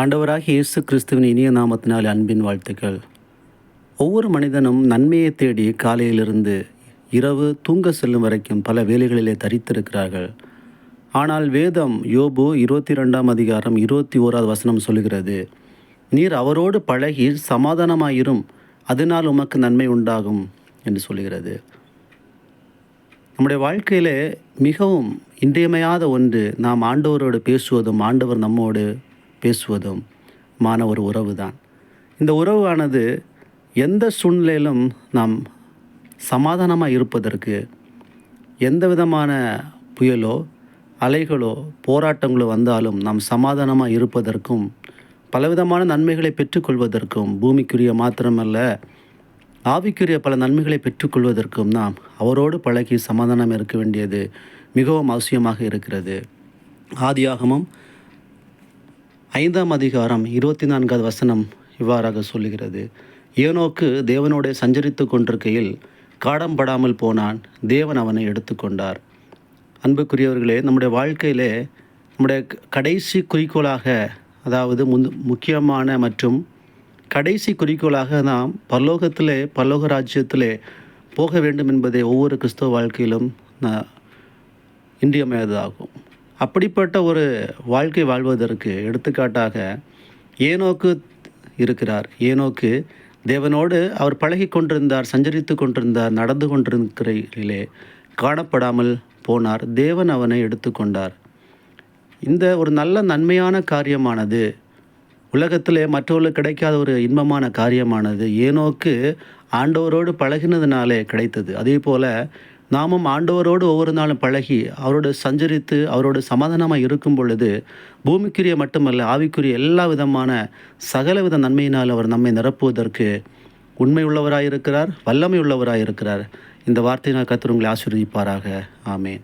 ஆண்டவராக இயேசு கிறிஸ்துவின் இனிய நாமத்தினால் அன்பின் வாழ்த்துக்கள். ஒவ்வொரு மனிதனும் நன்மையை தேடி காலையிலிருந்து இரவு தூங்க செல்லும் வரைக்கும் பல வேலைகளிலே தரித்திருக்கிறார்கள். ஆனால் வேதம் யோபு இருபத்தி ரெண்டாம் அதிகாரம் இருபத்தி ஓராவது வசனம் சொல்கிறது நீர் அவரோடு பழகி சமாதானமாயிரும் அதனால் உமக்கு நன்மை உண்டாகும் என்று சொல்கிறது நம்முடைய வாழ்க்கையிலே மிகவும் இன்றியமையாத ஒன்று நாம் ஆண்டவரோடு பேசுவதும் ஆண்டவர் நம்மோடு பேசுவதும் மான ஒரு உறவு தான் இந்த உறவானது எந்த சூழ்நிலையிலும் நாம் சமாதானமாக இருப்பதற்கு எந்த விதமான புயலோ அலைகளோ போராட்டங்களோ வந்தாலும் நாம் சமாதானமாக இருப்பதற்கும் பலவிதமான நன்மைகளை பெற்றுக்கொள்வதற்கும் பூமிக்குரிய மாத்திரமல்ல ஆவிக்குரிய பல நன்மைகளை பெற்றுக்கொள்வதற்கும் நாம் அவரோடு பழகி சமாதானம் இருக்க வேண்டியது மிகவும் அவசியமாக இருக்கிறது. ஆதியாகமும் ஐந்தாம் அதிகாரம் இருபத்தி நான்காவது வசனம் இவ்வாறாக சொல்லுகிறது. ஏனோக்கு தேவனோடு சஞ்சரித்து கொண்டிருக்கையில் காடம்படாமல் போனான். தேவன் அவனை எடுத்துக்கொண்டார். அன்புக்குரியவர்களே நம்முடைய வாழ்க்கையிலே நம்முடைய கடைசி குறிக்கோளாக அதாவது முன் முக்கியமான மற்றும் கடைசி குறிக்கோளாக நாம் பரலோகத்திலே பரலோக ராஜ்யத்திலே போக வேண்டும் என்பதை ஒவ்வொரு கிறிஸ்தவ வாழ்க்கையிலும் நான் இன்றியமையாததாகும். அப்படிப்பட்ட ஒரு வாழ்க்கை வாழ்வதற்கு எடுத்துக்காட்டாக ஏனோக்கு இருக்கிறார். ஏனோக்கு தேவனோடு அவர் பழகி கொண்டிருந்தார் சஞ்சரித்து கொண்டிருந்தார் நடந்து கொண்டிருக்கிறதிலே காணப்படாமல் போனார். தேவன் அவனை எடுத்துக்கொண்டார் இந்த ஒரு நல்ல நன்மையான காரியமானது உலகத்திலே மற்றவர்களுக்கு கிடைக்காத ஒரு இன்பமான காரியமானது ஏனோக்கு ஆண்டவரோடு பழகினதுனாலே கிடைத்தது. அதே போல் நாமும் ஆண்டவரோடு ஒவ்வொரு நாளும் பழகி அவரோடு சஞ்சரித்து அவரோடு சமாதானமாக இருக்கும் பொழுது பூமிக்குரிய மட்டுமல்ல ஆவிக்குரிய எல்லா விதமான சகலவித நன்மையினால் அவர் நம்மை நிரப்புவதற்கு உண்மை உள்ளவராயிருக்கிறார் வல்லமை உள்ளவராக இருக்கிறார் இந்த வார்த்தையினால் கத்திர உங்களை ஆசீர்வதிப்பாராக. ஆமேன்.